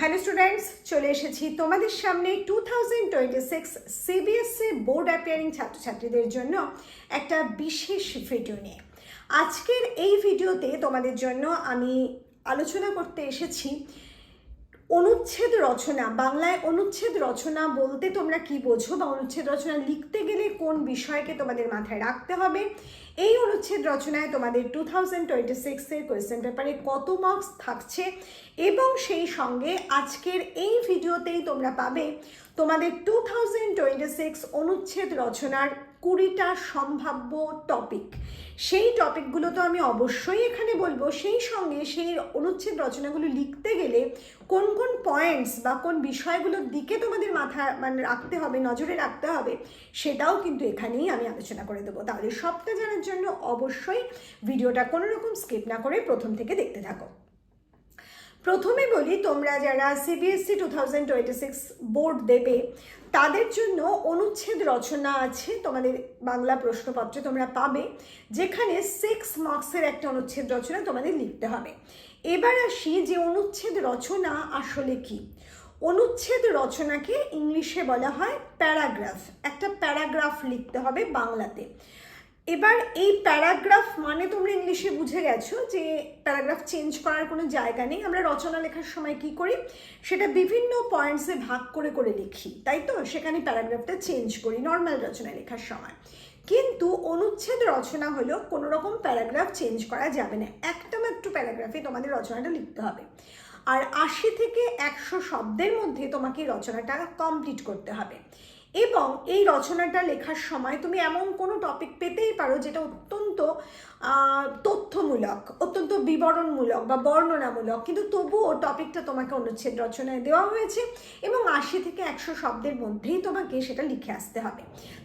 Hello students, চলে এসেছি তোমাদের সামনে two thousand twenty six CBSE board appearing ছাত্রছাত্রীদের জন্য একটা বিশেষ ভিডিও নিয়ে। আজকের এই ভিডিওতে তোমাদের জন্য আমি আলোচনা করতে এসেছি অনুচ্ছেদ রচনা, বাংলায় অনুচ্ছেদ রচনা বলতে তোমরা কি বোঝো বা অনুচ্ছেদ রচনা লিখতে গেলে কোন বিষয়কে তোমাদের মাথায় রাখতে হবে? এই অনুচ্ছেদ রচনায় তোমাদের টু থাউজেন্ড টোয়েন্টি সিক্সের কোয়েশ্চেন পেপারে কত মার্কস থাকছে? এবং সেই সঙ্গে আজকের এই ভিডিওতেই তোমরা পাবে তোমাদের টু থাউজেন্ড টোয়েন্টি সিক্স অনুচ্ছেদ রচনার কুড়িটা সম্ভাব্য টপিক সেই টপিকগুলো তো আমি অবশ্যই এখানে বলব। সেই সঙ্গে সেই অনুচ্ছেদ রচনাগুলো লিখতে গেলে কোন কোন পয়েন্টস বা কোন বিষয়গুলোর দিকে তোমাদের মাথা মানে রাখতে হবে, নজরে রাখতে হবে, সেটাও কিন্তু এখানেই আমি আলোচনা করে দেবো। তাহলে সবটা জানার জন্য অবশ্যই ভিডিওটা কোনো রকম স্কিপ না করে প্রথম থেকে দেখতে থাকো। প্রথমে বলি, তোমরা যারা CBSE two thousand twenty six board দেবে তাদের জন্য অনুচ্ছেদ রচনা আছে তোমাদের বাংলা প্রশ্নপত্রে তোমরা পাবে, যেখানে সিক্স মার্কসের একটা অনুচ্ছেদ রচনা তোমাদের লিখতে হবে। এবার আসি যে অনুচ্ছেদ রচনা আসলে কি? অনুচ্ছেদ রচনাকে ইংলিশে বলা হয় প্যারাগ্রাফ। একটা প্যারাগ্রাফ লিখতে হবে বাংলাতে। এবার এই প্যারাগ্রাফ মানে তোমরা ইংলিশে বুঝে গেছো যে প্যারাগ্রাফ চেঞ্জ করার কোনো জায়গা নেই। আমরা রচনা লেখার সময় কি করি? সেটা বিভিন্ন পয়েন্টসে ভাগ করে করে লিখি, তাই তো? সেখানে প্যারাগ্রাফটা চেঞ্জ করি নর্মাল রচনা লেখার সময়। কিন্তু অনুচ্ছেদ রচনা হলো কোনো রকম প্যারাগ্রাফ চেঞ্জ করা যাবে না। একটা মাত্র প্যারাগ্রাফে তোমাদের রচনাটা লিখতে হবে। আর আশি থেকে একশো শব্দের মধ্যে তোমাকে রচনাটা কমপ্লিট করতে হবে। এবং এই রচনাটা লেখার সময় তুমি এমন কোনো টপিক পেতেই পারো যেটা অত্যন্ত তথ্যমূলক, অত্যন্ত বিবরণমূলক বা বর্ণনামূলক। কিন্তু তবুও টপিকটা তোমাকে অনুচ্ছেদ রচনায় দেওয়া হয়েছে এবং আশি থেকে একশো শব্দের মধ্যেই তোমাকে সেটা লিখে আসতে হবে।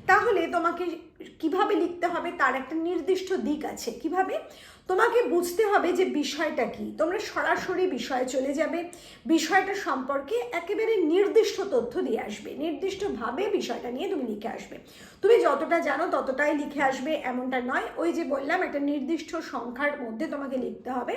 তাহলে তোমাকে কীভাবে লিখতে হবে তার একটা নির্দিষ্ট দিক আছে। কীভাবে? তোমাকে বুঝতে হবে যে বিষয়টা কি। তোমরা সরাসরি বিষয়ে চলে যাবে। বিষয়টা সম্পর্কে একেবারে নির্দিষ্ট তথ্য দিয়ে আসবে। নির্দিষ্টভাবে বিষয়টা নিয়ে তুমি লিখে আসবে। তুমি যতটা জানো ততটাই লিখে আসবে, এমনটা নয়। ওই যে বললাম, একটা নির্দিষ্ট সংখ্যার মধ্যে তোমাকে লিখতে হবে।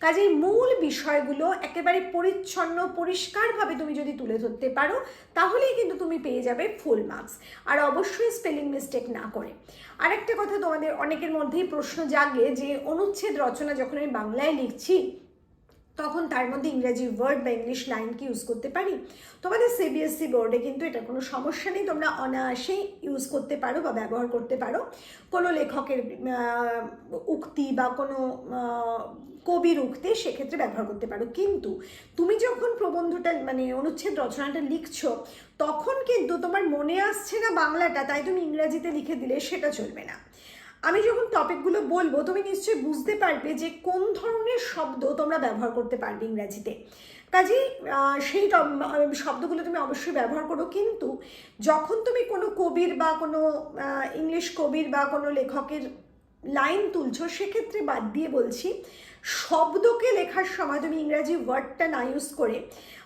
কাজেই মূল বিষয়গুলো একেবারে পরিচ্ছন্ন, পরিষ্কারভাবে তুমি যদি তুলে ধরতে পারো, তাহলেই কিন্তু তুমি পেয়ে যাবে ফুল মার্কস আর অবশ্যই স্পেলিং মিস্টেক না করে। আরেকটা কথা তোমাদের অনেকের মধ্যেই প্রশ্ন জাগে যে অনুচ্ছেদ রচনা যখন আমি বাংলায় লিখছি, তখন তার মধ্যে ইংরেজি ওয়ার্ড বা ইংলিশ লাইন কি ইউজ করতে পারি? তোমাদের সিবিএসসি বোর্ডে কিন্তু এটা কোনো সমস্যা নেই, তোমরা অনায়াসেই ইউজ করতে পারো বা ব্যবহার করতে পারো। কোনো লেখকের উক্তি বা কোনো কবির উক্তি সেক্ষেত্রে ব্যবহার করতে পারো। কিন্তু তুমি যখন প্রবন্ধটা মানে অনুচ্ছেদ রচনাটা লিখছো, তখন কিন্তু তোমার মনে আসছে না বাংলাটা, তাই তুমি ইংরাজিতে লিখে দিলে সেটা চলবে না। আমি যখন টপিকগুলো বলব, তুমি নিশ্চয়ই বুঝতে পারবে যে কোন ধরনের শব্দ তোমরা ব্যবহার করতে পারবে ইংরাজিতে। কাজেই সেই শব্দগুলো তুমি অবশ্যই ব্যবহার করো, কিন্তু যখন তুমি কোনো কবির বা কোনো ইংলিশ কবির বা কোনো লেখকের লাইন তুলছো, সেক্ষেত্রে বাদ দিয়ে বলছি, শব্দকে লেখার সময় তুমি ইংরাজি ওয়ার্ডটা না ইউজ করে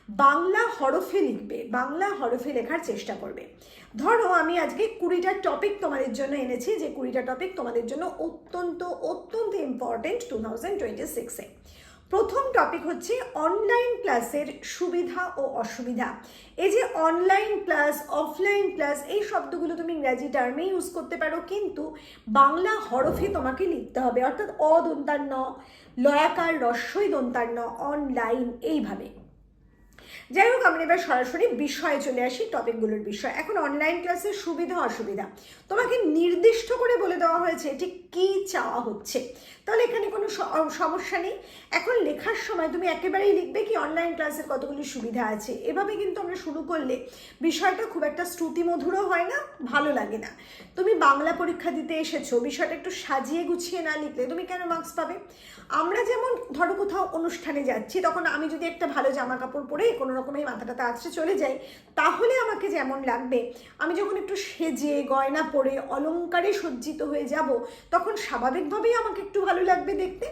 বাংলা হরফে লিখবে, বাংলা হরফে লেখার চেষ্টা করবে। ধরো আমি আজকে কুড়িটা টপিক তোমাদের জন্য এনেছি, যে কুড়িটা টপিক তোমাদের জন্য অত্যন্ত অত্যন্ত ইম্পর্টেন্ট টু থাউজেন্ড টোয়েন্টি সিক্সে প্রথম টপিক হচ্ছে অনলাইন ক্লাসের সুবিধা ও অসুবিধা। এই যে অনলাইন ক্লাস অফলাইন ক্লাস এই শব্দগুলো তুমি ইংরাজি টার্মে ইউজ করতে পারো, কিন্তু বাংলা হরফে তোমাকে লিখতে হবে। অর্থাৎ অদন্তান্ন, লয়াকার রস্যই দন্তান্ন অনলাইন এইভাবে। যাই হোক, আমরা এবার সরাসরি বিষয়ে চলে আসি টপিকগুলোর বিষয়। এখন অনলাইন ক্লাসের সুবিধা, অসুবিধা? তোমাকে নির্দিষ্ট করে বলে দেওয়া হয়েছে এটি কী চাওয়া হচ্ছে। তাহলে এখানে কোনো সমস্যা নেই। এখন লেখার সময় তুমি একেবারেই লিখবে কি অনলাইন ক্লাসের কতগুলি সুবিধা আছে। এভাবে কিন্তু আমরা শুরু করলে বিষয়টা খুব একটা শ্রুতিমধুরও হয় না, ভালো লাগে না। তুমি বাংলা পরীক্ষা দিতে এসেছ, বিষয়টা একটু সাজিয়ে গুছিয়ে না লিখলে তুমি কেন মার্কস পাবে? আমরা যেমন ধরো কোথাও অনুষ্ঠানে যাচ্ছি, তখন আমি যদি একটা ভালো জামা কাপড় পরে কোনো রকমের মাথাটাতে আছড়ে চলে যাই, তাহলে আমাকে যেমন লাগবে। আমি যখন একটু সেজে, গয়না পরে, অলঙ্কারে সজ্জিত হয়ে যাব, তখন স্বাভাবিকভাবেই আমাকে একটু ভালো লাগবে দেখতে।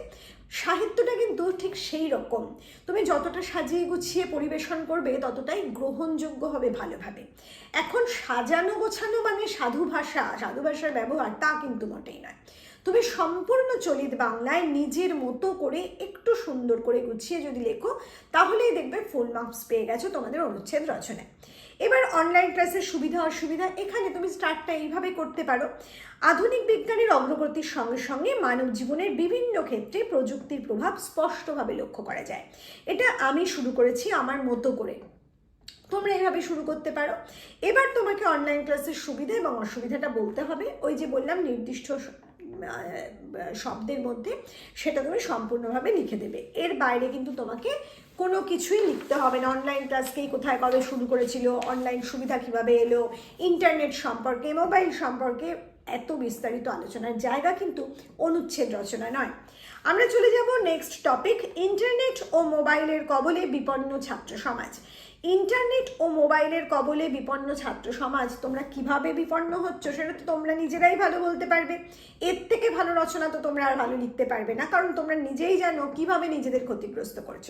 সাহিত্যটা কিন্তু ঠিক সেই রকম। তুমি যতটা সাজিয়ে গুছিয়ে পরিবেশন করবে, ততটাই গ্রহণযোগ্য হবে ভালোভাবে। এখন সাজানো গোছানো মানে সাধু ভাষা, সাধু ভাষার ব্যবহার তা কিন্তু মোটেই নয়। তুমি সম্পূর্ণ চলিত বাংলায় নিজের মতো করে একটু সুন্দর করে গুছিয়ে যদি লেখো, তাহলেই দেখবে ফুল মার্কস পেয়ে গেছো তোমাদের অনুচ্ছেদ রচনায়। এবার অনলাইন ক্লাসের সুবিধা, অসুবিধা এখানে তুমি স্টার্টটা এইভাবে করতে পারো। আধুনিক বিজ্ঞানের অগ্রগতির সঙ্গে সঙ্গে মানব জীবনের বিভিন্ন ক্ষেত্রে প্রযুক্তির প্রভাব স্পষ্টভাবে লক্ষ্য করা যায়। এটা আমি শুরু করেছি আমার মতো করে। তোমরা এভাবে শুরু করতে পারো। এবার তোমাকে অনলাইন ক্লাসের সুবিধা এবং অসুবিধাটা বলতে হবে। ওই যে বললাম, নির্দিষ্ট শব্দের মধ্যে সেটা তুমি সম্পূর্ণভাবে লিখে দেবে। এর বাইরে কিন্তু তোমাকে কোনো কিছুই লিখতে হবে না। অনলাইন ক্লাসকেই কোথায় কবে শুরু করেছিল অনলাইন সুবিধা কীভাবে এলো ইন্টারনেট সম্পর্কে মোবাইল সম্পর্কে এত বিস্তারিত আলোচনার জায়গা কিন্তু অনুচ্ছেদ রচনা নয়। আমরা চলে যাব নেক্সট টপিক ইন্টারনেট ও মোবাইলের কবলে বিপন্ন ছাত্র সমাজ। ইন্টারনেট ও মোবাইলের কবলে বিপন্ন ছাত্র সমাজ, তোমরা কীভাবে বিপন্ন হচ্ছ সেটা তো তোমরা নিজেরাই ভালো বলতে পারবে। এর থেকে ভালো রচনা তো তোমরা আর ভালো লিখতে পারবে না, কারণ তোমরা নিজেই জানো কীভাবে নিজেদের ক্ষতিগ্রস্ত করছ।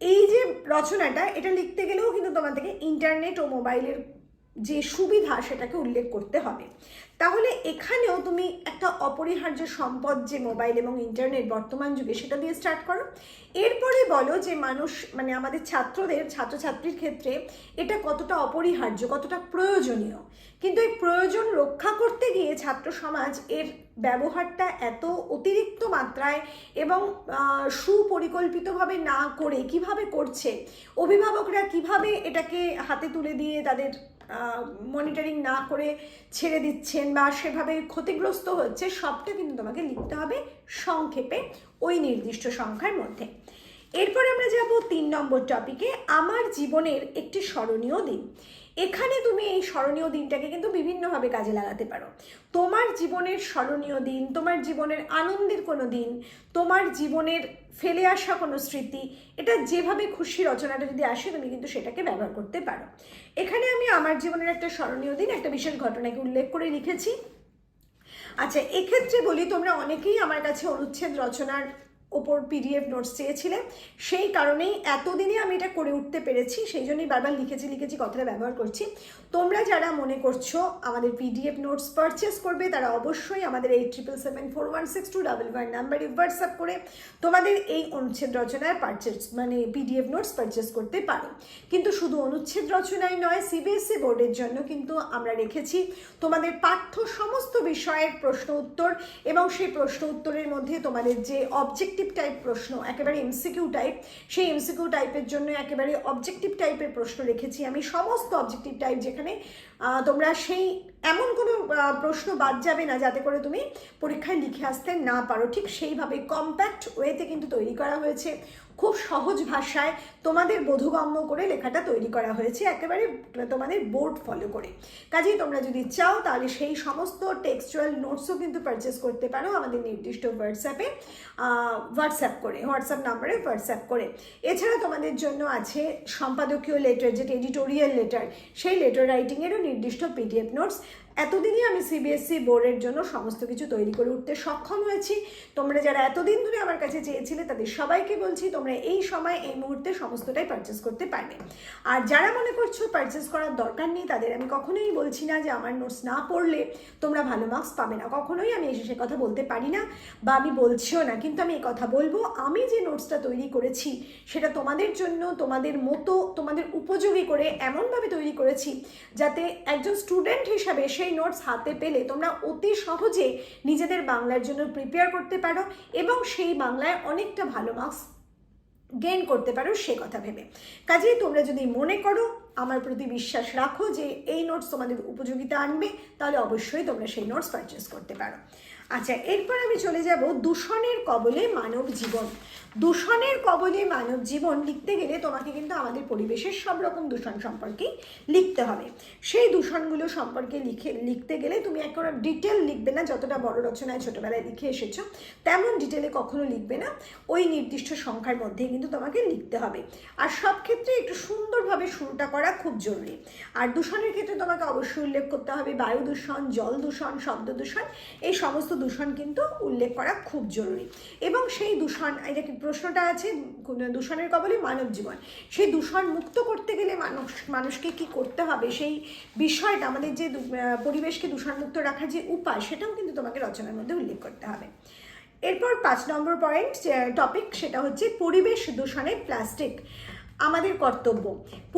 এই যে রচনাটা, এটা লিখতে গেলেও কিন্তু তোমাদেরকে ইন্টারনেট ও মোবাইলের যে সুবিধা সেটাকে উল্লেখ করতে হবে। তাহলে এখানেও তুমি একটা অপরিহার্য সম্পদ যে মোবাইল এবং ইন্টারনেট বর্তমান যুগে সেটা দিয়ে স্টার্ট করো। এরপরে বলো যে মানুষ মানে আমাদের ছাত্রদের, ছাত্রছাত্রীর ক্ষেত্রে এটা কতটা অপরিহার্য, কতটা প্রয়োজনীয়। কিন্তু এই প্রয়োজন রক্ষা করতে গিয়ে ছাত্র সমাজ এর ব্যবহারটা এত অতিরিক্ত মাত্রায় এবং সুপরিকল্পিতভাবে না করে কীভাবে করছে, অভিভাবকরা কীভাবে এটাকে হাতে তুলে দিয়ে তাদের মনিটরিং না করে ছেড়ে দিচ্ছেন বা সেভাবে ক্ষতিগ্রস্ত হচ্ছে, সবটা কিন্তু তোমাকে লিখতে হবে সংক্ষেপে ওই নির্দিষ্ট সংখ্যার মধ্যে। এরপর আমরা যাব তিন নম্বর টপিকে আমার জীবনের একটি স্মরণীয় দিন। এখানে তুমি এই স্মরণীয় দিনটাকে কিন্তু বিভিন্নভাবে কাজে লাগাতে পারো। তোমার জীবনের স্মরণীয় দিন, তোমার জীবনের আনন্দের কোনো দিন, তোমার জীবনের ফেলে আসা কোনো স্মৃতি, এটা যেভাবে খুশি রচনাটা যদি আসে, তুমি কিন্তু সেটাকে ব্যবহার করতে পারো। এখানে আমি আমার জীবনের একটা স্মরণীয় দিন, একটা বিশেষ ঘটনাকে উল্লেখ করে লিখেছি আচ্ছা এক্ষেত্রে বলি, তোমরা অনেকেই আমার কাছে অনুচ্ছেদ রচনার ওপর পিডিএফ নোটস চেয়েছিলে, সেই কারণেই এতদিনে আমি এটা করে উঠতে পেরেছি, সেই জন্যই বারবার লিখেছি লিখেছি, কথাটা ব্যবহার করছি। তোমরা যারা মনে করছ আমাদের পিডিএফ নোটস পারচেস করবে, তারা অবশ্যই আমাদের eight triple seven four one six two double one নাম্বারে হোয়াটসঅ্যাপ করে তোমাদের এই অনুচ্ছেদ রচনায় পারচেস মানে পিডিএফ নোটস পারচেস করতে পারো। কিন্তু শুধু অনুচ্ছেদ রচনাই নয় সিবিএসসি বোর্ডের জন্য কিন্তু আমরা রেখেছি তোমাদের পাঠ্য সমস্ত বিষয়ের প্রশ্ন উত্তর এবং সেই প্রশ্ন উত্তরের মধ্যে তোমাদের যে অবজেক্টিভ টাইপ প্রশ্ন, একেবারে এমসিকিউ টাইপ সেই এমসিকিউ টাইপের জন্য একেবারে অবজেক্টিভ টাইপের প্রশ্ন রেখেছি আমি। সমস্ত অবজেক্টিভ টাইপ যেখানে তোমরা সেই এমন কোনো প্রশ্ন বাদ যাবে না যাতে করে তুমি পরীক্ষায় লিখে আসতে না পারো। ঠিক সেইভাবে কম্প্যাক্ট ওয়েতে কিন্তু তৈরি করা হয়েছে। খুব সহজ ভাষায় তোমাদের বোধগম্য করে লেখাটা তৈরি করা হয়েছে, একেবারে তোমাদের বোর্ড ফলো করে। কাজেই তোমরা যদি চাও, তাহলে সেই সমস্ত টেক্সচুয়াল নোটসও কিন্তু পারচেস করতে পারো আমাদের নির্দিষ্ট হোয়াটসঅ্যাপে হোয়াটসঅ্যাপ করে হোয়াটসঅ্যাপ নাম্বারে হোয়াটসঅ্যাপ করে। এছাড়া তোমাদের জন্য আছে সম্পাদকীয় লেটার যেটা এডিটোরিয়াল লেটার সেই লেটার রাইটিংয়েরও নির্দিষ্ট পিডিএফ নোটস এতদিনই আমি সিবিএসসি বোর্ডের জন্য সমস্ত কিছু তৈরি করে উঠতে সক্ষম হয়েছি। তোমরা যারা এতদিন ধরে আমার কাছে চেয়েছিলে, তাদের সবাইকে বলছি তোমরা এই সময়, এই মুহূর্তে সমস্তটাই পারচেস করতে পারবে। আর যারা মনে করছ পারচেস করার দরকার নেই, তাদের আমি কখনোই বলছি না যে আমার নোটস না পড়লে তোমরা ভালো মার্কস পাবে না। কখনোই আমি এসে সে কথা বলতে পারি না বা আমি বলছিও না। কিন্তু আমি এই কথা বলব, আমি যে নোটসটা তৈরি করেছি, সেটা তোমাদের জন্য, তোমাদের মতো, তোমাদের উপযোগী করে এমনভাবে তৈরি করেছি, যাতে একজন স্টুডেন্ট হিসাবে সেই নোটস হাতে পেলে তোমরা অতি সহজে নিজেদের বাংলার জন্য প্রিপেয়ার করতে পারো এবং সেই বাংলায় অনেকটা ভালো মার্কস গেইন করতে পারো সে কথা ভেবে। কাজেই তোমরা যদি মনে করো, আমার প্রতি বিশ্বাস রাখো যে এই নোটস তোমাদের উপযোগিতা আনবে, তাহলে অবশ্যই তোমরা সেই নোটস পারচেস করতে পারো। আচ্ছা এরপর আমি চলে যাব দূষণের কবলে মানব জীবন। দূষণের কবলে মানব জীবন লিখতে গেলে তোমাকে কিন্তু আমাদের পরিবেশের সব রকম দূষণ সম্পর্কেই লিখতে হবে। সেই দূষণগুলো সম্পর্কে লিখে, লিখতে গেলে তুমি একেবারে ডিটেল লিখবে না, যতটা বড় রচনায় ছোটোবেলায় লিখে এসেছ, তেমন ডিটেলে কখনো লিখবে না। ওই নির্দিষ্ট সংখ্যার মধ্যেই কিন্তু তোমাকে লিখতে হবে। আর সব ক্ষেত্রে একটু সুন্দরভাবে শুরুটা করা খুব জরুরি। আর দূষণের ক্ষেত্রে তোমাকে অবশ্যই উল্লেখ করতে হবে বায়ু দূষণ, জল দূষণ, শব্দ দূষণ, এই সমস্ত দূষণ কিন্তু উল্লেখ করা খুব জরুরি। এবং সেই দূষণ এটা কি প্রশ্নটা আছে দূষণের কবলে মানব জীবন, সেই দূষণ মুক্ত করতে গেলে মানুষ, মানুষকে কি করতে হবে? সেই বিষয়টা, আমাদের যে পরিবেশকে দূষণমুক্ত রাখার যে উপায়, সেটাও কিন্তু তোমাকে রচনার মধ্যে উল্লেখ করতে হবে। এরপর পাঁচ নম্বর পয়েন্ট টপিক সেটা হচ্ছে পরিবেশ দূষণে প্লাস্টিক আমাদের কর্তব্য।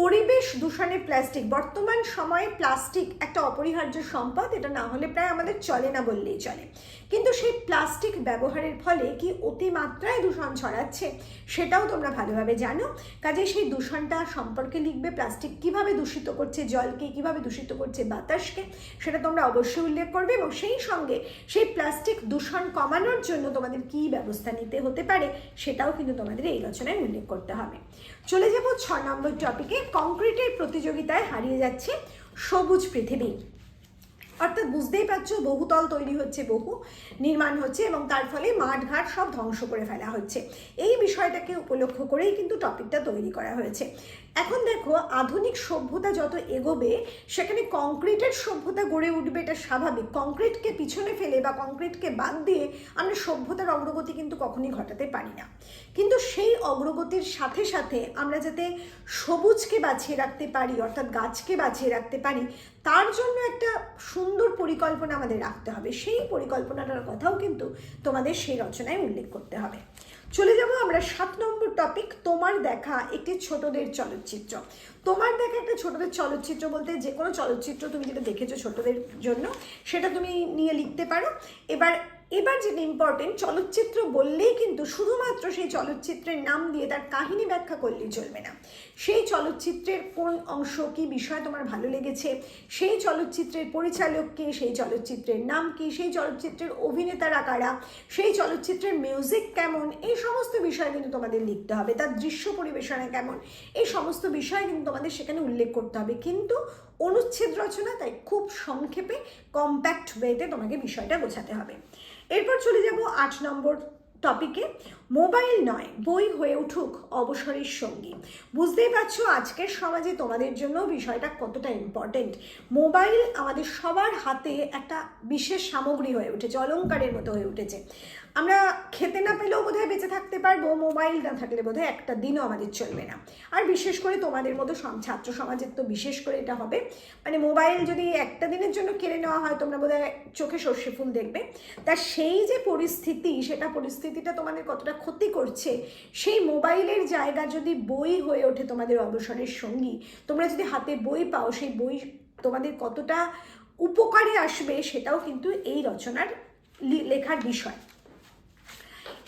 পরিবেশ দূষণে প্লাস্টিক বর্তমান সময়ে প্লাস্টিক একটা অপরিহার্য সম্পদ, এটা না হলে প্রায় আমাদের চলে না বললেই চলে। কিন্তু সেই প্লাস্টিক ব্যবহারের ফলে কি অতিমাত্রায় দূষণ ছড়াচ্ছে, সেটাও তোমরা ভালোভাবে জানো। কাজে সেই দূষণটা সম্পর্কে লিখবে প্লাস্টিক কীভাবে দূষিত করছে জলকে, কীভাবে দূষিত করছে বাতাসকে, সেটা তোমরা অবশ্যই উল্লেখ করবে এবং সেই সঙ্গে সেই প্লাস্টিক দূষণ কমানোর জন্য তোমাদের কী ব্যবস্থা নিতে হতে পারে, সেটাও কিন্তু তোমাদের এই রচনায় উল্লেখ করতে হবে। চলে যাব ছ নম্বর টপিকে কংক্রিটের প্রতিযোগিতায় হারিয়ে যাচ্ছে সবুজ পৃথিবী। অর্থাৎ বুঝতেই পারছ, বহুতল তৈরি হচ্ছে, বহু নির্মাণ হচ্ছে এবং তার ফলে মাঠঘাট সব ধ্বংস করে ফেলা হচ্ছে। এই বিষয়টাকে উপলক্ষ করেই কিন্তু টপিকটা তৈরি করা হয়েছে। এখন দেখো, আধুনিক সভ্যতা যত এগোবে, সেখানে কংক্রিটের সভ্যতা গড়ে উঠবে, এটা স্বাভাবিক। কংক্রিটকে পিছনে ফেলে বা কংক্রিটকে বাদ দিয়ে আমরা সভ্যতার অগ্রগতি কিন্তু কখনই ঘটাতে পারি না। কিন্তু সেই অগ্রগতির সাথে সাথে আমরা যাতে সবুজকে বাঁচিয়ে রাখতে পারি, অর্থাৎ গাছকে বাঁচিয়ে রাখতে পারি তার জন্য একটা সুন্দর পরিকল্পনা আমাদের রাখতে হবে। সেই পরিকল্পনাটার কথাও কিন্তু তোমাদের সেই রচনায় উল্লেখ করতে হবে। চলে যাব আমরা সাত নম্বর টপিক তোমার দেখা একটি ছোটদের চলচ্চিত্র। তোমার দেখা একটা ছোটদের চলচ্চিত্র বলতে যে কোনো চলচ্চিত্র তুমি যেটা দেখেছ ছোটদের জন্য, সেটা তুমি নিয়ে লিখতে পারো। এবার এবার যেটা ইম্পর্টেন্ট চলচ্চিত্র বললেই কিন্তু শুধুমাত্র সেই চলচ্চিত্রের নাম দিয়ে তার কাহিনী ব্যাখ্যা করলেই চলবে না। সেই চলচ্চিত্রের কোন অংশ, কি বিষয় তোমার ভালো লেগেছে, সেই চলচ্চিত্রের পরিচালক কে, সেই চলচ্চিত্রের নাম কি, সেই চলচ্চিত্রের অভিনেতারা কারা, সেই চলচ্চিত্রের মিউজিক কেমন, এই সমস্ত বিষয় কিন্তু তোমাদের লিখতে হবে। তার দৃশ্য পরিবেশনা কেমন, এই সমস্ত বিষয় কিন্তু তোমাদের সেখানে উল্লেখ করতে হবে। কিন্তু অনুচ্ছেদ রচনা, তাই খুব সংক্ষেপে কম্প্যাক্ট ওয়েতে তোমাকে বিষয়টা বোঝাতে হবে। এরপর চলে যাব আট নম্বর টপিকে মোবাইল নয়, বই হয়ে উঠুক অবসরের সঙ্গী। বুঝতেই পারছ, আজকের সমাজে তোমাদের জন্য বিষয়টা কতটা ইম্পর্টেন্ট মোবাইল আমাদের সবার হাতে একটা বিশেষ সামগ্রী হয়ে উঠেছে অলংকারের মতো হয়ে উঠেছে। আমরা খেতে না পেলেও বোধহয় বেঁচে থাকতে পারব মোবাইল না থাকলে বোধহয় একটা দিনও আমাদের চলবে না। আর বিশেষ করে তোমাদের মতো ছাত্র সমাজের তো বিশেষ করে এটা হবে। মানে মোবাইল যদি একটা দিনের জন্য কেড়ে নেওয়া হয়, তোমরা বোধহয় চোখে সর্ষে ফুল দেখবে। তা সেই যে পরিস্থিতি, সেটা পরিস্থিতিটা তোমাদের কতটা ক্ষতি করছে, সেই মোবাইলের জায়গা যদি বই হয়ে ওঠে তোমাদের অবসরের সঙ্গী, তোমরা যদি হাতে বই পাও, সেই বই তোমাদের কতটা উপকারে আসবে, সেটাও কিন্তু এই রচনার লেখার বিষয়।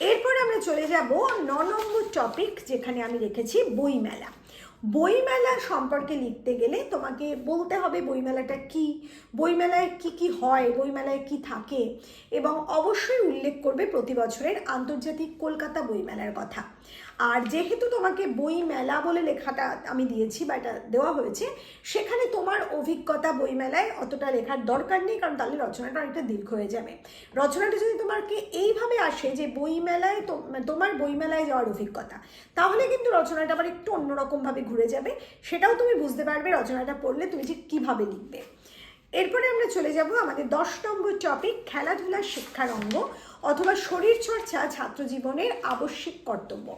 এরপর আমরা চলে যাব ন নম্বর টপিক যেখানে আমি রেখেছি বইমেলা। বইমেলা সম্পর্কে লিখতে গেলে তোমাকে বলতে হবে বইমেলাটা কি? বইমেলায় কি কি হয়? বইমেলায় কি থাকে? এবং অবশ্যই উল্লেখ করবে প্রতি বছরের আন্তর্জাতিক কলকাতা বইমেলার কথা। আর যেহেতু তোমাকে বই মেলা বলে লেখাটা আমি দিয়েছি বা এটা দেওয়া হয়েছে, সেখানে তোমার অভিজ্ঞতা বইমেলায় অতটা লেখার দরকার নেই, কারণ তাহলে রচনাটা অনেকটা দীর্ঘ হয়ে যাবে। রচনাটা যদি তোমাকে এইভাবে আসে যে বইমেলায় তো- তোমার বইমেলায় যাওয়ার অভিজ্ঞতা, তাহলে কিন্তু রচনাটা আবার একটু অন্যরকমভাবে ঘুরে যাবে। সেটাও তুমি বুঝতে পারবে রচনাটা পড়লে তুমি যে কীভাবে লিখবে। এরপরে আমরা চলে যাব আমাদের দশ নম্বর টপিক খেলাধুলার শিক্ষার অঙ্গ। অথবা শরীরচর্চা ছাত্র জীবনের আবশ্যিক কর্তব্য।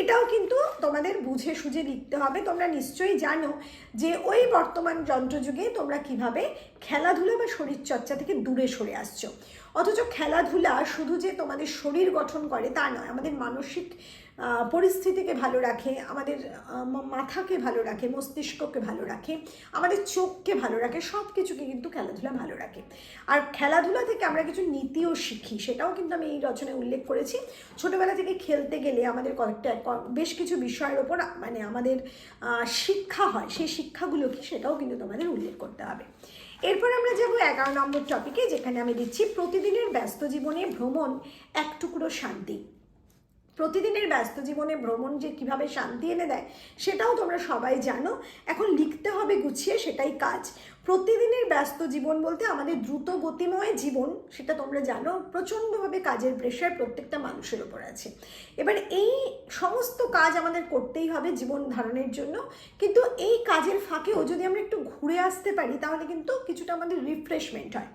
এটাও কিন্তু তোমাদের বুঝে সুঝে লিখতে হবে। তোমরা নিশ্চয়ই জানো যে ওই বর্তমান যন্ত্রযুগে তোমরা কীভাবে খেলাধুলা বা শরীরচর্চা থেকে দূরে সরে আসছো। অথচ খেলাধুলা শুধু যে তোমাদের শরীর গঠন করে তা নয়, আমাদের মানসিক পরিস্থিতিকে ভালো রাখে, আমাদের মাথাকে ভালো রাখে, মস্তিষ্ককে ভালো রাখে, আমাদের চোখকে ভালো রাখে সব কিছুকে কিন্তু খেলাধুলা ভালো রাখে। আর খেলাধুলা থেকে আমরা কিছু নীতিও শিখি, সেটাও কিন্তু আমি এই রচনায় উল্লেখ করেছি। ছোটোবেলা থেকে খেলতে গেলে আমাদের কয়েকটা বেশ কিছু বিষয়ের ওপর মানে আমাদের শিক্ষা হয়, সেই শিক্ষাগুলো কি সেটাও কিন্তু তোমাদের উল্লেখ করতে হবে। এরপর আমরা যাব এগারো নম্বর টপিকে যেখানে আমি দিচ্ছি, প্রতিদিনের ব্যস্ত জীবনে ভ্রমণ এক টুকরো শান্তি। প্রতিদিনের ব্যস্ত জীবনে ভ্রমণ যে কীভাবে শান্তি এনে দেয়, সেটাও তোমরা সবাই জানো। এখন লিখতে হবে গুছিয়ে সেটাই কাজ। প্রতিদিনের ব্যস্ত জীবন বলতে আমাদের দ্রুত গতিময় জীবন, সেটা তোমরা জানো, প্রচণ্ডভাবে কাজের প্রেশার প্রত্যেকটা মানুষের ওপর আছে। এবার এই সমস্ত কাজ আমাদের করতেই হবে জীবন ধারণের জন্য, কিন্তু এই কাজের ফাঁকেও যদি আমরা একটু ঘুরে আসতে পারি, তাহলে কিন্তু কিছুটা আমাদের রিফ্রেশমেন্ট হয়।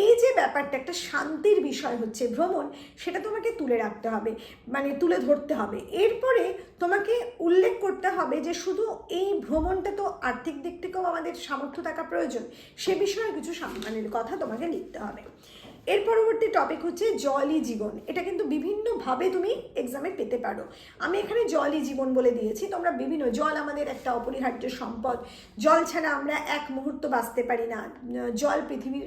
এই যে ব্যাপারটা, একটা শান্তির বিষয় হচ্ছে ভ্রমণ, সেটা তোমাকে তুলে রাখতে হবে মানে তুলে ধরতে হবে। এরপরে তোমাকে উল্লেখ করতে হবে যে শুধু এই ভ্রমণটা তো আর্থিক দিক থেকেও আমাদের সামর্থ্য থাকা প্রয়োজন, সে বিষয়ে কিছু সম্মানের কথা তোমাকে লিখতে হবে। এর পরবর্তী টপিক হচ্ছে জলই জীবন। এটা কিন্তু বিভিন্নভাবে তুমি এক্সামে পেতে পারো। আমি এখানে জলই জীবন বলে দিয়েছি। তোমরা বিভিন্ন, জল আমাদের একটা অপরিহার্য সম্পদ। জল ছাড়া আমরা এক মুহূর্ত বাঁচতে পারি না। জল পৃথিবীর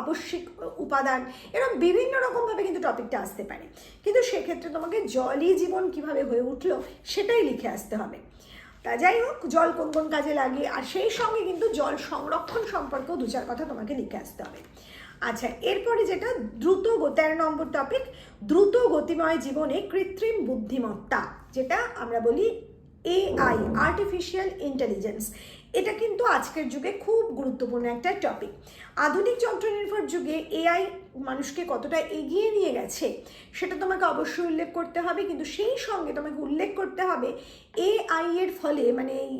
আবশ্যিক উপাদান। এরকম বিভিন্ন রকমভাবে কিন্তু টপিকটা আসতে পারে। কিন্তু সেক্ষেত্রে তোমাকে জলই জীবন কীভাবে হয়ে উঠল সেটাই লিখে আসতে হবে। তা যাই হোক, জল কোন কোন কাজে লাগে? আর সেই সঙ্গে কিন্তু জল সংরক্ষণ সম্পর্কেও দু চার কথা তোমাকে লিখে আসতে হবে। আচ্ছা এরপরে যেটা, দ্রুত তেরো নম্বর টপিক দ্রুত গতিময় জীবনে কৃত্রিম বুদ্ধিমত্তা, যেটা আমরা বলি এআই আর্টিফিশিয়াল ইন্টেলিজেন্স এটা কিন্তু আজকের যুগে খুব গুরুত্বপূর্ণ একটা টপিক আধুনিক যন্ত্রনির্ভর যুগে এআই মানুষকে কতটা এগিয়ে নিয়ে গেছে, সেটা তোমাকে অবশ্যই উল্লেখ করতে হবে, কিন্তু সেই সঙ্গে তোমাকে উল্লেখ করতে হবে এআই এর ফলে মানে এই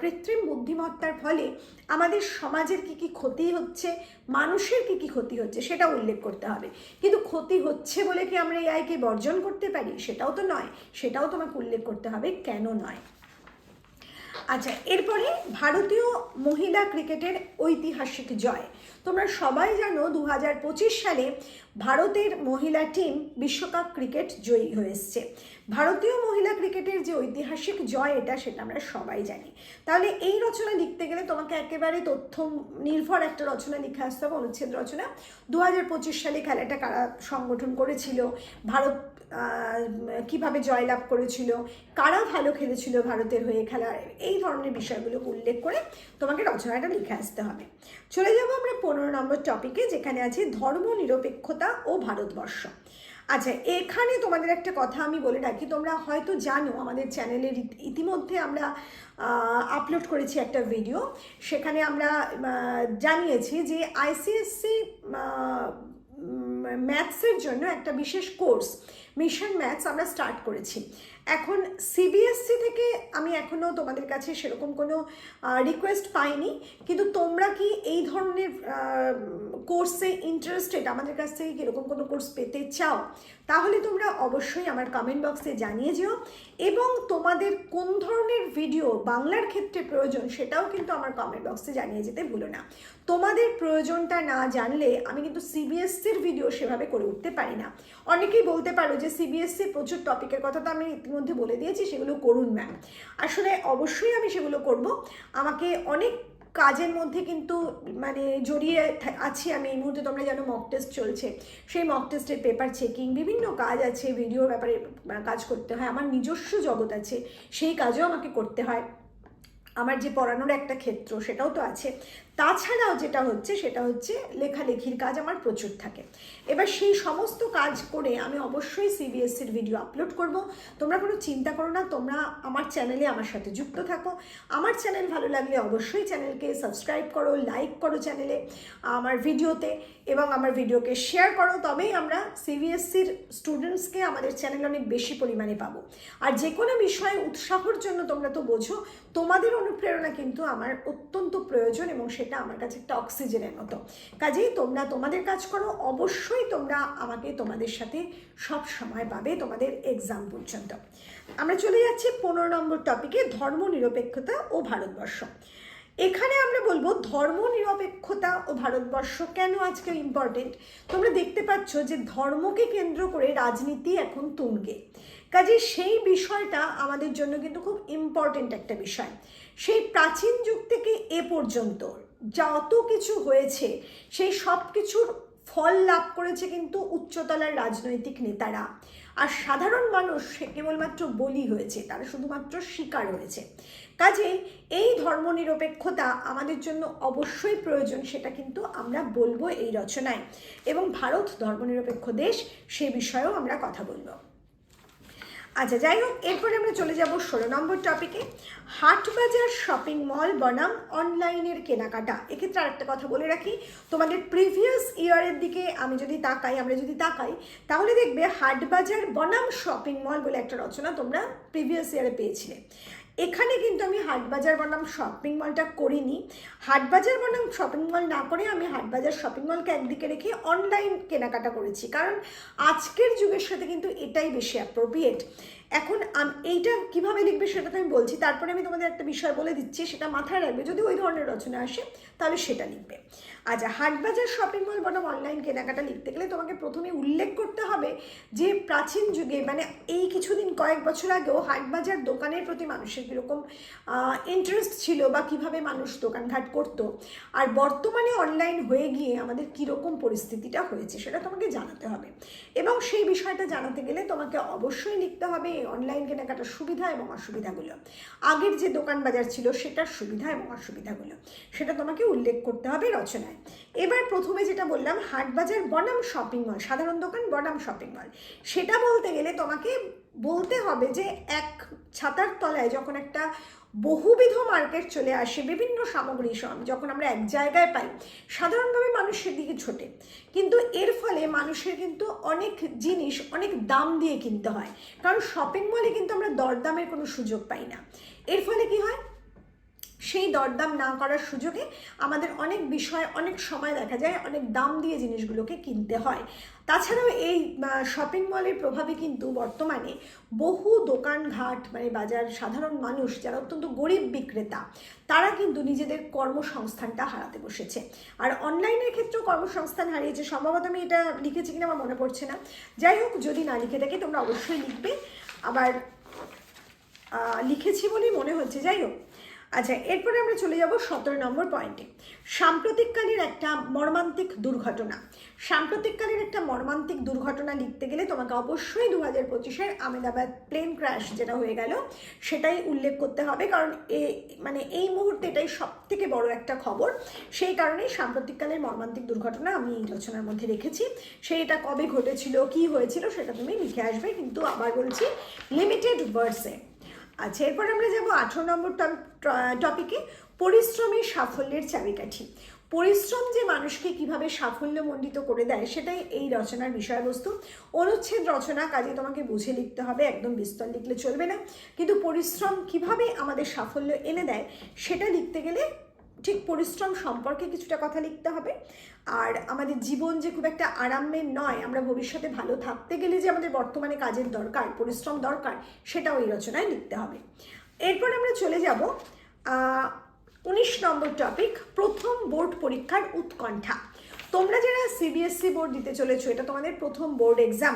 কৃত্রিম বুদ্ধিমত্তার ফলে আমাদের সমাজের কি কি ক্ষতি হচ্ছে, মানুষের কি কি ক্ষতি হচ্ছে, সেটা উল্লেখ করতে হবে। কিন্তু ক্ষতি হচ্ছে বলে কি আমরা এআইকে বর্জন করতে পারি? সেটাও তো নয়, সেটাও তোমাকে উল্লেখ করতে হবে কেন নয়। আচ্ছা এরপরে ভারতীয় মহিলা ক্রিকেটের ঐতিহাসিক জয়। তোমরা সবাই জানো দু হাজার পঁচিশ সালে ভারতের মহিলা টিম বিশ্বকাপ ক্রিকেট জয়ী হয়ে এসছে। ভারতীয় মহিলা ক্রিকেটের যে ঐতিহাসিক জয়, এটা সেটা আমরা সবাই জানি। তাহলে এই রচনা লিখতে গেলে তোমাকে একেবারে তথ্য নির্ভর একটা রচনা লিখে আসতে হবে, অনুচ্ছেদ রচনা। দু হাজার পঁচিশ সালে খেলাটা কারা সংগঠন করেছিল? ভারত কীভাবে জয়লাভ করেছিল, কারা ভালো খেলেছিল ভারতের হয়ে খেলার এই ধরনের বিষয়গুলো উল্লেখ করে তোমাকে রচনাটা লিখে আসতে হবে। চলে যাব আমরা পনেরো নম্বর টপিকে যেখানে আছে ধর্ম নিরপেক্ষতা ও ভারতবর্ষ। আচ্ছা এখানে তোমাদের একটা কথা আমি বলে রাখি, তোমরা হয়তো জানো, আমাদের চ্যানেলের ইতিমধ্যে আমরা আপলোড করেছি একটা ভিডিও সেখানে আমরা জানিয়েছি যে আইসিএসসি ম্যাথসের জন্য একটা বিশেষ কোর্স মিশন ম্যাথস আমরা স্টার্ট করেছি। এখন সিবিএসসি থেকে আমি এখনও তোমাদের কাছে সেরকম কোনো রিকোয়েস্ট পাইনি। কিন্তু তোমরা কি এই ধরনের কোর্সে ইন্টারেস্টেড আমাদের কাছ থেকে কীরকম কোনো কোর্স পেতে চাও? তাহলে তোমরা অবশ্যই আমার কমেন্ট বক্সে জানিয়ে যেও। এবং তোমাদের কোন ধরনের ভিডিও বাংলার ক্ষেত্রে প্রয়োজন, সেটাও কিন্তু আমার কমেন্ট বক্সে জানিয়ে যেতে ভুলো না। তোমাদের প্রয়োজনটা না জানলে আমি কিন্তু সিবিএসসির ভিডিও সেভাবে করে উঠতে পারি না। অনেকেই বলতে পারো যে সিবিএসসি প্রচুর টপিকের কথা তো আমি ইতিমধ্যে বলে দিয়েছি, সেগুলো করুন ম্যাম আসলে অবশ্যই আমি সেগুলো করব। আমাকে অনেক কাজের মধ্যে কিন্তু মানে জড়িয়ে আছি আমি। এই মুহূর্তে তোমরা জানো মক টেস্ট চলছে। সেই মক টেস্টের পেপার চেকিং বিভিন্ন কাজ আছে ভিডিওর ব্যাপারে কাজ করতে হয়। আমার নিজস্ব জগৎ আছে, সেই কাজও আমাকে করতে হয়। আমার যে পড়ানোর একটা ক্ষেত্র, সেটাও তো আছে। তাছাড়াও যেটা হচ্ছে, সেটা হচ্ছে লেখালেখির কাজ আমার প্রচুর থাকে। এবার সেই সমস্ত কাজ করে আমি অবশ্যই সিবিএসসির ভিডিও আপলোড করব। তোমরা কোনো চিন্তা করো না, তোমরা আমার চ্যানেলে আমার সাথে যুক্ত থাকো। আমার চ্যানেল ভালো লাগলে অবশ্যই চ্যানেলকে সাবস্ক্রাইব করো লাইক করো চ্যানেলে আমার ভিডিওতে এবং আমার ভিডিওকে শেয়ার করো। তবেই আমরা সিবিএসসির স্টুডেন্টসকে আমাদের চ্যানেলে অনেক বেশি পরিমাণে পাবো। আর যে কোনো বিষয়ে উৎসাহর জন্য তোমরা তো বোঝো, তোমাদের অনুপ্রেরণা কিন্তু আমার অত্যন্ত প্রয়োজন এবং সেটা আমার কাছে একটা অক্সিজেনের মতো। কাজেই তোমরা তোমাদের কাজ করো, অবশ্যই তোমরা আমাকে তোমাদের সাথে সব সময় পাবে তোমাদের এক্সাম পর্যন্ত। আমরা চলে যাচ্ছি পনেরো নম্বর টপিকে ধর্ম নিরপেক্ষতা ও ভারতবর্ষ। এখানে আমরা বলব ধর্ম নিরপেক্ষতা ও ভারতবর্ষ কেন আজকে ইম্পর্টেন্ট তোমরা দেখতে পাচ্ছ যে ধর্মকে কেন্দ্র করে রাজনীতি এখন তুঙ্গে। কাজে সেই বিষয়টা আমাদের জন্য কিন্তু খুব ইম্পর্টেন্ট একটা বিষয়। সেই প্রাচীন যুগ থেকে এ পর্যন্ত যত কিছু হয়েছে, সেই সব কিছুর ফল লাভ করেছে কিন্তু উচ্চতলার রাজনৈতিক নেতারা। আর সাধারণ মানুষ কেবলমাত্র বলি হয়েছে, তারা শুধুমাত্র শিকার হয়েছে। কাজেই এই ধর্মনিরপেক্ষতা আমাদের জন্য অবশ্যই প্রয়োজন, সেটা কিন্তু আমরা বলব এই রচনায়। এবং ভারত ধর্মনিরপেক্ষ দেশ, সে বিষয়েও আমরা কথা বলব। আচ্ছা যাই হোক, এরপরে আমরা চলে যাব ষোলো নম্বর টপিকে হাটবাজার শপিং মল বনাম অনলাইনের কেনাকাটা। এক্ষেত্রে আরেকটা কথা বলে রাখি, তোমাদের প্রিভিয়াস ইয়ারের দিকে আমি যদি তাকাই, আমরা যদি তাকাই, তাহলে দেখবে হাটবাজার বনাম শপিং মল বলে একটা রচনা তোমরা প্রিভিয়াস ইয়ারে পেয়েছিলে। এখানে কিন্তু আমি হাটবাজার বনাম শপিং মলটা করিনি। হাটবাজার বনাম শপিং মল না করে আমি হাটবাজার শপিং মলকে একদিকে রেখে অনলাইন কেনাকাটা করেছি। কারণ আজকের যুগের সাথে কিন্তু এটাই বেশি অ্যাপ্রোপ্রিয়েট এখন এইটা কীভাবে লিখবে সেটা তো আমি বলছি। তারপরে আমি তোমাদের একটা বিষয় বলে দিচ্ছি, সেটা মাথায় রাখবে। যদি ওই ধরনের রচনা আসে, তাহলে সেটা লিখবে। আচ্ছা হাটবাজার শপিং মল বনাম অনলাইন কেনাকাটা লিখতে গেলে তোমাকে প্রথমে উল্লেখ করতে হবে যে প্রাচীন যুগে মানে এই কিছুদিন কয়েক বছর আগেও হাটবাজার দোকানের প্রতি মানুষের কীরকম ইন্টারেস্ট ছিল বা কীভাবে মানুষ দোকানঘাট করতো, আর বর্তমানে অনলাইন হয়ে গিয়ে আমাদের কীরকম পরিস্থিতিটা হয়েছে সেটা তোমাকে জানাতে হবে। এবং সেই বিষয়টা জানাতে গেলে তোমাকে অবশ্যই লিখতে হবে অনলাইন কেনাকাটার সুবিধা এবং অসুবিধাগুলো। আগের যে দোকান বাজার ছিল সেটার সুবিধা এবং অসুবিধাগুলো, সেটা তোমাকে উল্লেখ করতে হবে রচনায়। এবার প্রথমে যেটা বললাম, হাট বাজার বনাম শপিং মল সাধারণ দোকান বনাম শপিং মল সেটা বলতে গেলে তোমাকে বলতে হবে যে এক ছাতার তলায় যখন একটা বহুবিধ মার্কেট চলে আসে বিভিন্ন সামগ্রী যখন আমরা এক জায়গায় পাই, সাধারণভাবে মানুষের দিকে ছোটে। কিন্তু এর ফলে মানুষের কিন্তু অনেক জিনিস অনেক দাম দিয়ে কিনতে হয়। কারণ শপিং মলে কিন্তু আমরা দরদামের কোনো সুযোগ পাই না। এর ফলে কি হয়? সেই দরদাম না করার সুযোগে আমাদের অনেক বিষয়, অনেক সময় দেখা যায়, অনেক দাম দিয়ে জিনিসগুলোকে কিনতে হয়। তাছাড়াও এই শপিং মলের প্রভাবে কিন্তু বর্তমানে বহু দোকানঘাট মানে বাজার, সাধারণ মানুষ যারা অত্যন্ত গরিব বিক্রেতা, তারা কিন্তু নিজেদের কর্মসংস্থানটা হারাতে বসেছে। আর অনলাইনের ক্ষেত্রেও কর্মসংস্থান হারিয়েছে। সম্ভবত আমি এটা লিখেছি কিনা আমার মনে পড়ছে না। যাই হোক, যদি না লিখে থাকি, তোমরা অবশ্যই লিখবে। আবার লিখেছি বলেই মনে হচ্ছে। যাই হোক আচ্ছা এরপরে আমরা চলে যাব সতেরো নম্বর পয়েন্টে সাম্প্রতিককালের একটা মর্মান্তিক দুর্ঘটনা। সাম্প্রতিককালের একটা মর্মান্তিক দুর্ঘটনা লিখতে গেলে তোমাকে অবশ্যই দু হাজার পঁচিশের আমেদাবাদ প্লেন ক্র্যাশ যেটা হয়ে গেল, সেটাই উল্লেখ করতে হবে। কারণ এ মানে এই মুহূর্তে এটাই সব থেকে বড় একটা খবর। সেই কারণেই সাম্প্রতিককালের মর্মান্তিক দুর্ঘটনা আমি এই রচনার মধ্যে রেখেছি। সেইটা কবে ঘটেছিল, কি হয়েছিল, সেটা তুমি লিখে আসবে। কিন্তু আবার বলছি লিমিটেড ওয়ার্ডসে আচ্ছা এরপর আমরা যাব আঠারো নম্বর টপিকে পরিশ্রমের সাফল্যের চাবিকাঠি। পরিশ্রম যে মানুষকে কীভাবে সাফল্যমণ্ডিত করে দেয় সেটাই এই রচনার বিষয়বস্তু। অনুচ্ছেদ রচনা কাজে তোমাকে বুঝে লিখতে হবে, একদম বিস্তর লিখলে চলবে না। কিন্তু পরিশ্রম কীভাবে আমাদের সাফল্য এনে দেয় সেটা লিখতে গেলে ঠিক পরিশ্রম সম্পর্কে কিছুটা কথা লিখতে হবে। আর আমাদের জীবন যে খুব একটা আরামের নয়, আমরা ভবিষ্যতে ভালো থাকতে গেলে যে আমাদের বর্তমানে কাজের দরকার, পরিশ্রম দরকার, সেটাও এই রচনায় লিখতে হবে। এরপর আমরা চলে যাব উনিশ নম্বর টপিক প্রথম বোর্ড পরীক্ষার উৎকণ্ঠা। তোমরা যারা সিবিএসসি বোর্ড দিতে চলেছো, এটা তোমাদের প্রথম বোর্ড এক্সাম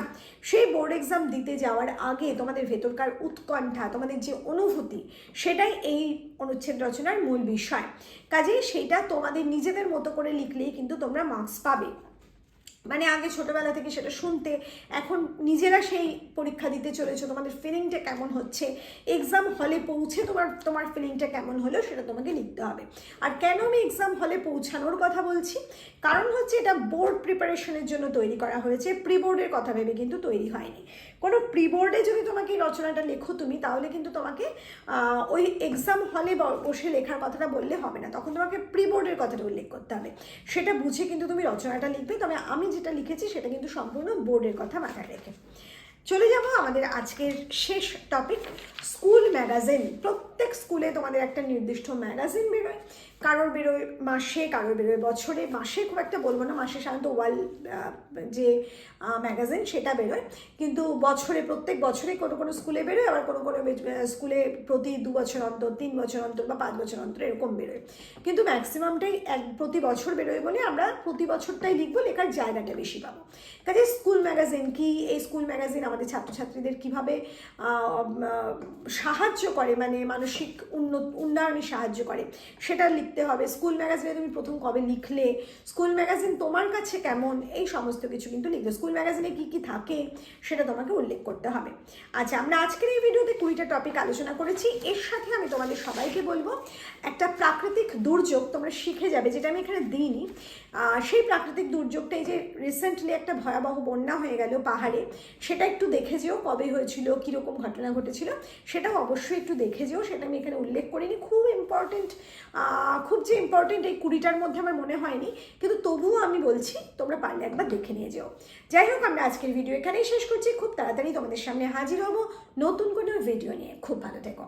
সেই বোর্ড এক্সাম দিতে যাওয়ার আগে তোমাদের ভেতরকার উৎকণ্ঠা, তোমাদের যে অনুভূতি, সেটাই এই অনুচ্ছেদ রচনার মূল বিষয়। কাজেই সেইটা তোমাদের নিজেদের মতো করে লিখলেই কিন্তু তোমরা মার্কস পাবে। মানে আগে ছোটবেলা থেকে সেটা শুনতে, এখন নিজেরা সেই পরীক্ষা দিতে চলেছো, তোমাদের ফিলিংটা কেমন হচ্ছে? এক্সাম হলে পৌঁছে তোমার তোমার ফিলিংটা কেমন হলো সেটা তোমাকে লিখতে হবে। আর কেন আমি এক্সাম হলে পৌঁছানোর কথা বলছি? কারণ হচ্ছে এটা বোর্ড প্রিপারেশনের জন্য তৈরি করা হয়েছে প্রি বোর্ডের কথা ভেবে কিন্তু তৈরি হয়নি। কোনো প্রি বোর্ডে যদি তোমাকে এই রচনাটা লেখো তুমি, তাহলে কিন্তু তোমাকে ওই এক্সাম হলে বসে লেখার কথাটা বললে হবে না। তখন তোমাকে প্রি বোর্ডের কথাটা উল্লেখ করতে হবে। সেটা বুঝে কিন্তু তুমি রচনাটা লিখবে। তবে আমি যেটা লিখেছি সেটা কিন্তু সম্পূর্ণ বোর্ডের কথা মাথায় রেখে। চলে যাব আমাদের আজকের শেষ টপিক স্কুল ম্যাগাজিন প্রত্যেক স্কুলে তোমাদের একটা নির্দিষ্ট ম্যাগাজিন বেরোয়। কারোর বেরোয় মাসে, কারোর বেরোয় বছরে, মাসে খুব একটা বলব না, মাসে সাধারণত ওয়াল যে ম্যাগাজিন সেটা বেরোয়। কিন্তু বছরে, প্রত্যেক বছরে কোনো কোনো স্কুলে বেরোয়, আবার কোনো কোনো স্কুলে প্রতি দু বছর অন্তর, তিন বছর অন্তর বা পাঁচ বছর অন্তর এরকম বেরোয়। কিন্তু ম্যাক্সিমামটাই এক, প্রতি বছর বেরোয় বলে আমরা প্রতি বছরটাই লিখব, লেখার জায়গাটা বেশি পাবো। কাজে স্কুল ম্যাগাজিন কি, এই স্কুল ম্যাগাজিন আমাদের ছাত্রছাত্রীদের কীভাবে সাহায্য করে মানে মানসিক উন্নত, উন্নয়নে সাহায্য করে, সেটা লিখতে হবে। স্কুল ম্যাগাজিনে তুমি প্রথম কবে লিখলে? স্কুল ম্যাগাজিন তোমার কাছে কেমন? এই সমস্ত কিছু কিন্তু লিখবে স্কুল ম্যাগাজিনে কি কি থাকে সেটা তোমাকে উল্লেখ করতে হবে। আচ্ছা আমরা আজকের এই ভিডিওতে কুড়িটা টপিক আলোচনা করেছি। এর সাথে আমি তোমাদের সবাইকে বলব, একটা প্রাকৃতিক দুর্যোগ তোমরা শিখে যাবে, যেটা আমি এখানে দিইনি। সেই প্রাকৃতিক দুর্যোগটা এই যে রিসেন্টলি একটা ভয়াবহ বন্যা হয়ে গেল পাহাড়ে, সেটা একটু দেখে যেও কবে হয়েছিল, কীরকম ঘটনা ঘটেছিল। সেটাও অবশ্যই একটু দেখে যেও, সেটা আমি এখানে উল্লেখ করিনি। খুব ইম্পর্টেন্ট খুব যে ইম্পর্টেন্ট এই কুড়িটার মধ্যে আমার মনে হয়নি, কিন্তু তবুও আমি বলছি, তোমরা পারলে একবার দেখে নিয়ে যাও। যাই হোক, আমরা আজকের ভিডিও এখানেই শেষ করছি। খুব তাড়াতাড়ি তোমাদের সামনে হাজির হব নতুন কোনো ভিডিও নিয়ে। খুব ভালো থেকো।